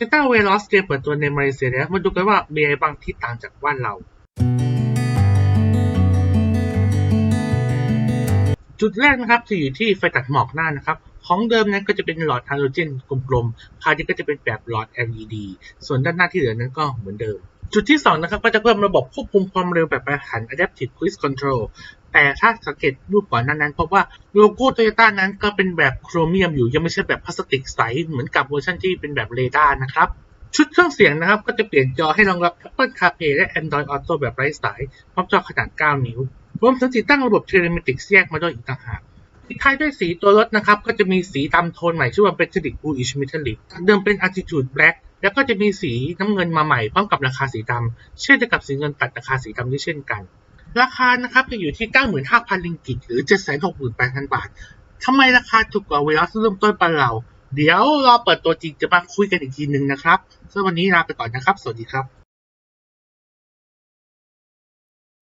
Toyota Veloz เตรียมเปิดตัวในมาเลเซียแล้วมาดูกันว่ามีอะไรบางที่ต่างจากบ้านเรา จุดแรกนะครับจะอยู่ที่ไฟตัดหมอกหน้านะครับ ของเดิมนั้นก็จะเป็นหลอดฮาโลเจนกลมๆคราวนี้ก็จะเป็นแบบหลอด LED ส่วนด้านหน้าที่เหลือนั้นก็เหมือนเดิมจุดที่ 2 นะครับ ก็จะเพิ่มระบบควบคุมความเร็วแบบกระทัน Adaptive Cruise Control แต่ถ้าสังเกตรูปก่อนน้านั้นพบว่าโลโก้โตโยต้านั้นก็เป็นแบบโครเมียมอยู่ยังไม่ใช่แบบพลาสติกใสเหมือนกับเวอร์ชันที่เป็นแบบเรดาร์นะครับชุดเครื่องเสียงนะครับ ก็จะเปลี่ยนจอให้รองรับ Apple CarPlay และ Android Auto แบบไร้สายพร้อมจอขนาด 9 นิ้ว รวมถึงติดตั้งระบบเทเลเมติกแยกมาด้วยอีกต่างหากปิดท้ายด้วยสีตัวรถนะครับ ก็จะมีสีดำโทนใหม่ชื่อว่า Metallic Bluish Metallic เดิมเป็น Attitude Black แล้วก็จะมีสีน้ำเงินมาใหม่พร้อมกับราคาสีดำเช่นเดียวกับสีเงินตัดราคาสีดำด้วยเช่นกัน ราคานะครับจะอยู่ที่ 95,000ลิงกิตหรือ 768,000 บาททำไมราคาถูกกว่าเวลาเริ่มต้นปานเรา เดี๋ยวรอเปิดตัวจริงจะมาคุยกันอีกทีหนึ่งนะครับสำหรับวันนี้ลาไปก่อนนะครับ สวัสดีครับ